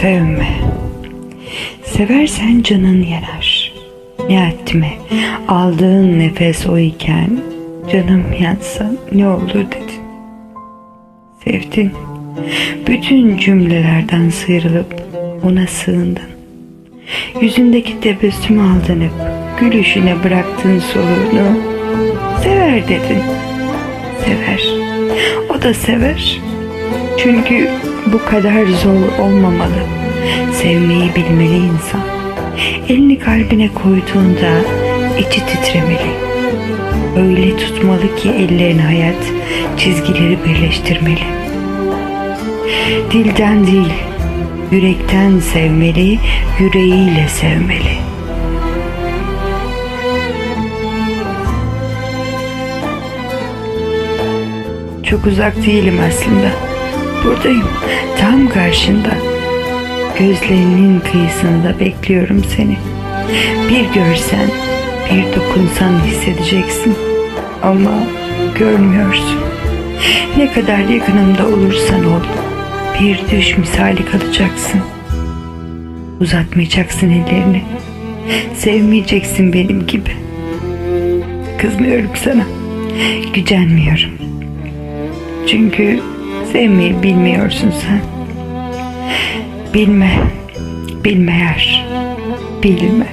Sevme. Seversen canın yanar. Ne etme. Aldığın nefes o iken canım yansa ne olur dedin. Sevdin. Bütün cümlelerden sıyrılıp ona sığındın. Yüzündeki tebessümü aldanıp gülüşüne bıraktın soluğunu. Sever dedin. Sever. O da sever. Çünkü bu kadar zor olmamalı. Sevmeyi bilmeli insan. Elini kalbine koyduğunda içi titremeli. Öyle tutmalı ki ellerini hayat çizgileri birleştirmeli. Dilden değil, yürekten sevmeli, yüreğiyle sevmeli. Çok uzak değilim aslında. Buradayım, tam karşında. Gözlerinin kıyısında bekliyorum seni. Bir görsen, bir dokunsan hissedeceksin. Ama görmüyorsun. Ne kadar yakınımda olursan ol, bir düş misali kalacaksın. Uzatmayacaksın ellerini. Sevmeyeceksin benim gibi. Kızmıyorum sana. Gücenmiyorum. Çünkü sevmeyi bilmiyorsun sen. Bilme, bilme yar, bilme.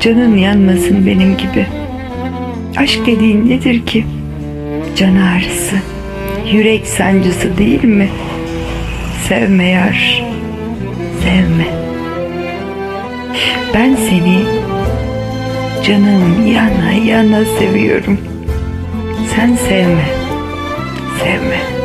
Canın yanmasın benim gibi. Aşk dediğin nedir ki? Can ağrısı, yürek sancısı değil mi? Sevme yar, sevme. Ben seni canım yana yana seviyorum. Sen sevme, sevme.